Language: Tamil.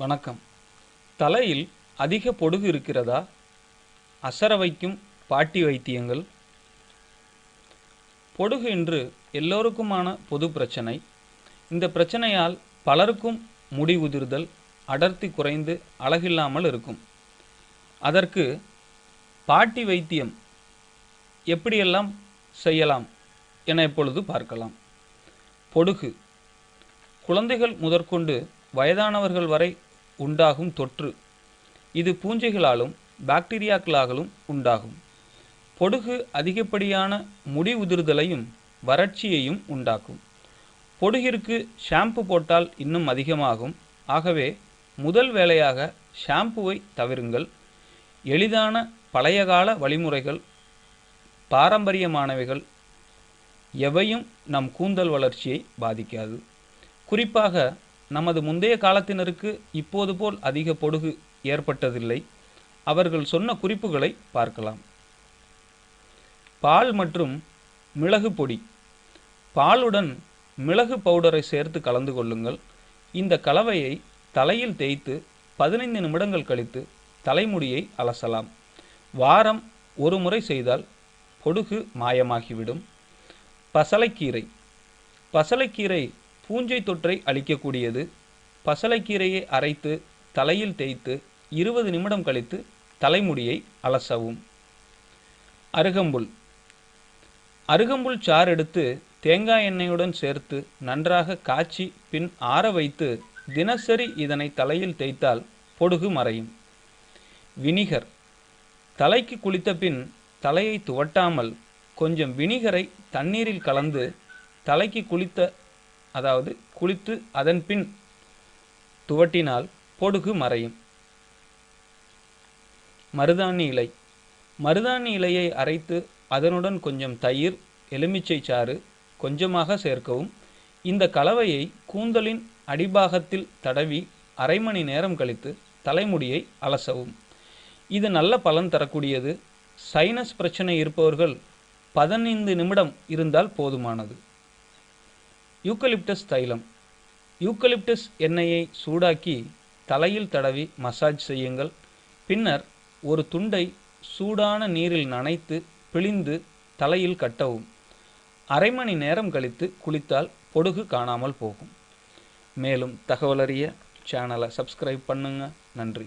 வணக்கம். தலையில் அதிக பொடுகு இருக்கிறதா? அசர வைக்கும் பாட்டி வைத்தியங்கள். பொடுகு இன்று எல்லோருக்குமான பொது பிரச்சனை. இந்த பிரச்சனையால் பலருக்கும் முடி உதிர்தல் அடர்த்தி குறைந்து அழகில்லாமல் இருக்கும். அதற்கு பாட்டி வைத்தியம் எப்படியெல்லாம் செய்யலாம் என இப்பொழுது பார்க்கலாம். பொடுகு. குழந்தைகள் முதற்கொண்டு வயதானவர்கள் வரை உண்டாகும் தொற்று. இது பூஞ்சைகளாலும் பாக்டீரியாக்களாலும் உண்டாகும். பொடுகு அதிகப்படியான முடி உதிர்தலையும் வறட்சியையும் உண்டாக்கும். பொடுகிற்கு ஷாம்பு போட்டால் இன்னும் அதிகமாகும். ஆகவே முதல் வேலையாக ஷாம்புவை தவிருங்கள். எளிதான பழையகால வழிமுறைகள் பாரம்பரியமானவைகள் எவையும் நம் கூந்தல் வளர்ச்சியை பாதிக்காது. குறிப்பாக நமது முந்தைய காலத்தினருக்கு இப்போது போல் அதிக பொடுகு ஏற்பட்டதில்லை. அவர்கள் சொன்ன குறிப்புகளை பார்க்கலாம். பால் மற்றும் மிளகு பொடி. பாலுடன் மிளகு பவுடரை சேர்த்து கலந்து கொள்ளுங்கள். இந்த கலவையை தலையில் தேய்த்து பதினைந்து நிமிடங்கள் கழித்து தலைமுடியை அலசலாம். வாரம் ஒரு முறை செய்தால் பொடுகு மாயமாகிவிடும். பசலைக்கீரை. பசலைக்கீரை பூஞ்சை தொற்றை அளிக்கக்கூடியது பசலைக்கீரையை அரைத்து தலையில் தேய்த்து இருபது நிமிடம் கழித்து தலைமுடியை அலசவும். அருகம்புல். அருகம்புல் சாறு எடுத்து தேங்காய் எண்ணெயுடன் சேர்த்து நன்றாக காய்ச்சி பின் ஆற வைத்து தினசரி இதனை தலையில் தேய்த்தால் பொடுகு மறையும். வினிகர். தலைக்கு குளித்த பின் தலையை துவட்டாமல் கொஞ்சம் வினிகரை தண்ணீரில் கலந்து தலைக்கு குளித்த அதாவது குளித்து அதன் பின் துவட்டினால் பொடுகு மறையும். மருதாணி இலை. மருதாணி இலையை அரைத்து அதனுடன் கொஞ்சம் தயிர் எலுமிச்சை சாறு கொஞ்சமாக சேர்க்கவும். இந்த கலவையை கூந்தலின் அடிபாகத்தில் தடவி அரை மணி நேரம் கழித்து தலைமுடியை அலசவும். இது நல்ல பலன் தரக்கூடியது. சைனஸ் பிரச்சனை இருப்பவர்கள் பதினைந்து நிமிடம் இருந்தால் போதுமானது. யூக்கலிப்டஸ் தைலம். யூக்கலிப்டஸ் எண்ணெயை சூடாக்கி தலையில் தடவி மசாஜ் செய்யுங்கள். பின்னர் ஒரு துண்டை சூடான நீரில் நனைத்து பிழிந்து தலையில் கட்டவும். அரை மணி நேரம் கழித்து குளித்தால் பொடுகு காணாமல் போகும். மேலும் தகவலறிய சேனலை சப்ஸ்கிரைப் பண்ணுங்கள் நன்றி.